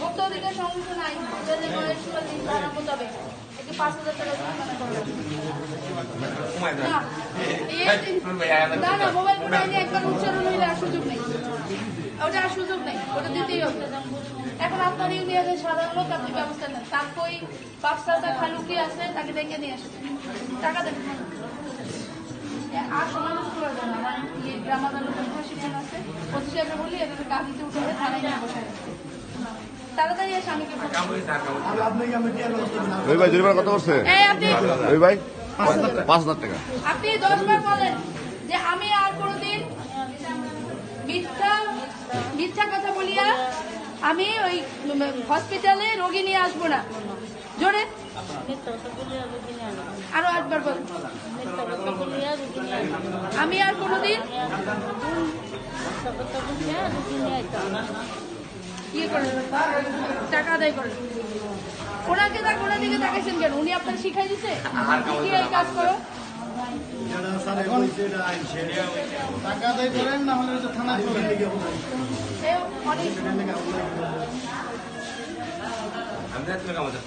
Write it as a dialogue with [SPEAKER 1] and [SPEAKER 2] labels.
[SPEAKER 1] ভোক্তা অধিকার সমস্যা নাই ওদের যে বয়স চল্লিশ ধারা পাঁচ হাজার টাকা জরিমানা করা না, না মোবাইল আইনে একবার উচ্চারণ হইলে আর সুযোগ নেই। ওটা আর সুযোগ নেই ওটা দিতেই এখন আপনার ইউনিয়নের সাধারণ লোক আপনি ব্যবস্থা নেন। তার কই বাচ্চাটা খালু কি আছে তাকে ডেকে নিয়ে আসেন। টাকা দেন। আর ইয়ে গ্রাম আদালতের প্রশিক্ষণ আছে ওসি বলি এদের উঠে থানায় নিয়ে
[SPEAKER 2] ওই ভাই জরিমানা কত করছে? ভাই পাঁচ হাজার টাকা।
[SPEAKER 1] আপনি দশবার বলেন যে আমি আর কোনোদিন মিথ্যা মিথ্যা কথা বলিয়া আমি ওই হসপিটালে রোগী নিয়ে আসব না। জোরে। আরও একবার বলেন। আমি আর কোনোদিন ইয়ে করেন টাকা আদায় করেন ওনাকে তাক ওনার দিকে তাকাইছেন কেন? উনি আপনার শিখাই দিছে? কি এই কাজ করো?
[SPEAKER 3] টাকা আদায় করেন না হলে থানায়
[SPEAKER 1] অনেক
[SPEAKER 4] আমরা